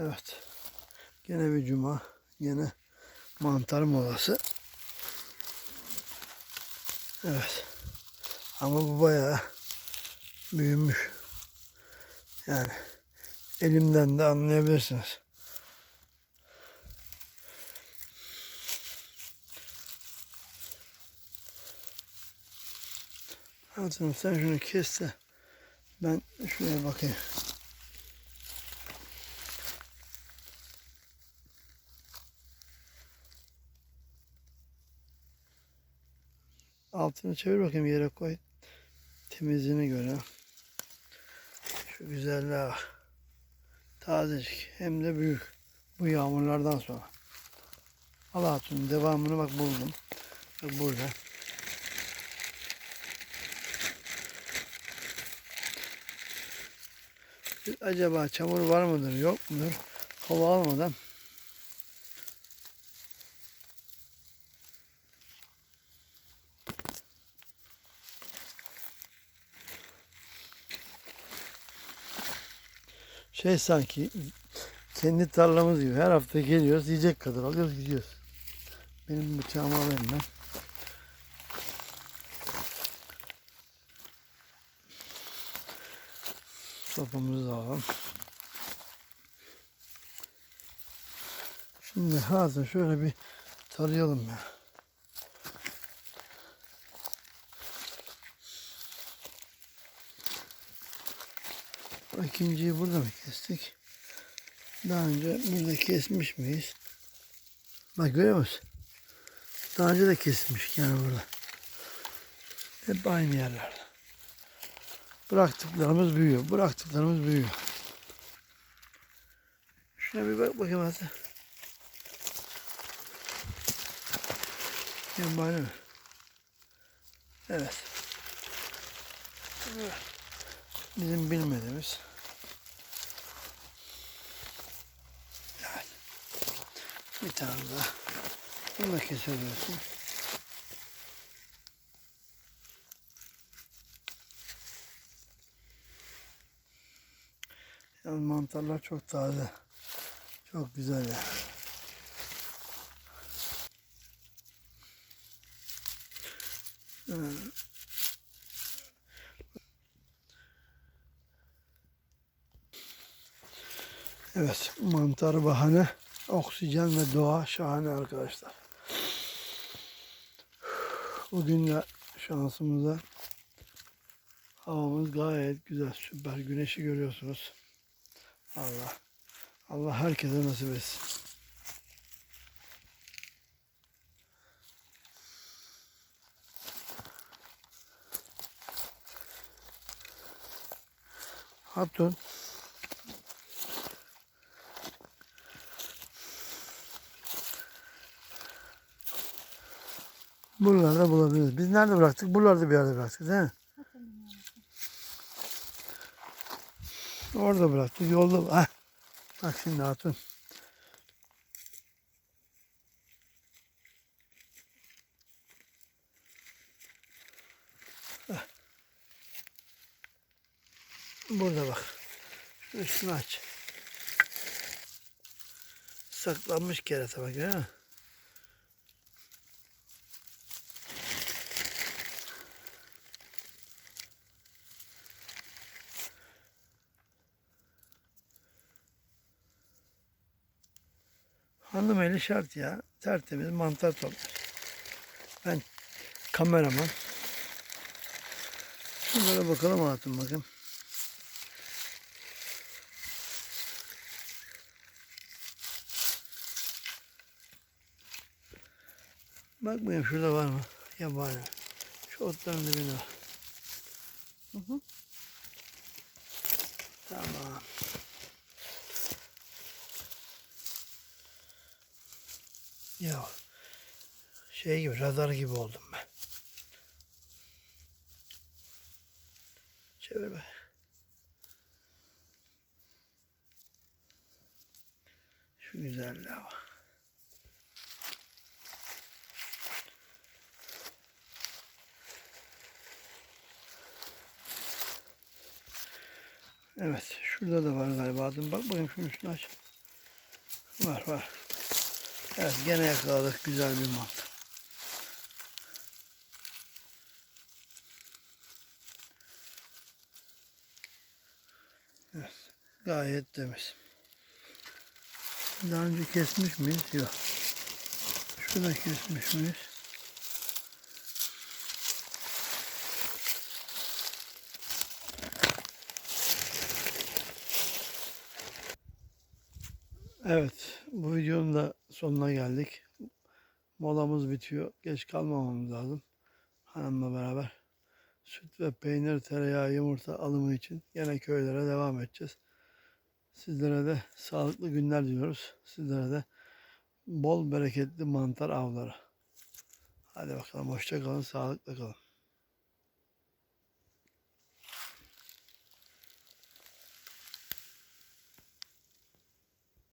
Evet. Gene bir cuma. Gene mantar molası. Evet. Ama bu bayağı büyümüş. Yani elimden de anlayabilirsiniz. Hatun sen şunu kes de ben şuraya bakayım. Altını çevir bakayım yere koy. Temizliğini göre. Şu güzelliğe bak. Tazecik hem de büyük. Bu yağmurlardan sonra. Al hatun devamını bak buldum. Bak burada. Acaba çamur var mıdır yok mudur? Kova almadan şey sanki kendi tarlamız gibi her hafta geliyoruz yiyecek kadar alıyoruz gidiyoruz. Benim bıçağımı alayım ben. Sopamızı alalım. Şimdi hazır şöyle bir tarayalım ya. İkinciyi burada mı kestik? Daha önce burada kesmiş miyiz? Bak görüyor musun? Daha önce de kesmiş yani burada. Hep aynı yerlerde. Bıraktıklarımız büyüyor. Bıraktıklarımız büyüyor. Şuna bir bak bakayım hadi. Yabani mi? Evet. Bizim bilmediğimiz. Bir tane daha. Bunu da kesebilirsin. Yalnız mantarlar çok taze. Çok güzel ya. Evet. Evet, mantar bahane, oksijen ve doğa şahane arkadaşlar. Bugün de şansımıza havamız gayet güzel, süper. Güneşi görüyorsunuz. Allah, Allah herkese nasip etsin. Hatun. Buralarda bulabiliriz. Biz nerede bıraktık? Buralarda bir yerde bıraktık değil mi? Orada bıraktık. Yolda. Heh. Bak şimdi Hatun. Heh. Burada bak. Üstünü aç. Saklanmış kerata bak görüyor Hanım eli şart ya. Tertemiz mantar toplar. Ben kameraman. Şunlara bakalım hatun bakayım. Bakmayayım şurada var mı? Yabani. Şu otların dibinde var. Hı hı. Tamam. Ya şey gibi radar gibi oldum ben. Çevir be. Şu güzelliğe bak. Evet, şurada da var galiba. Adım bak bakayım şunun üstüne aç. Var var. Evet gene yakaladık güzel bir mantı. Evet, gayet temiz. Daha önce kesmiş miyiz? Yok. Şurada kesmiş miyiz? Evet, bu videonun da sonuna geldik. Molamız bitiyor. Geç kalmamamız lazım. Hanımla beraber süt ve peynir, tereyağı, yumurta alımı için gene köylere devam edeceğiz. Sizlere de sağlıklı günler diliyoruz. Sizlere de bol bereketli mantar avları. Hadi bakalım hoşça kalın, sağlıkla kalın.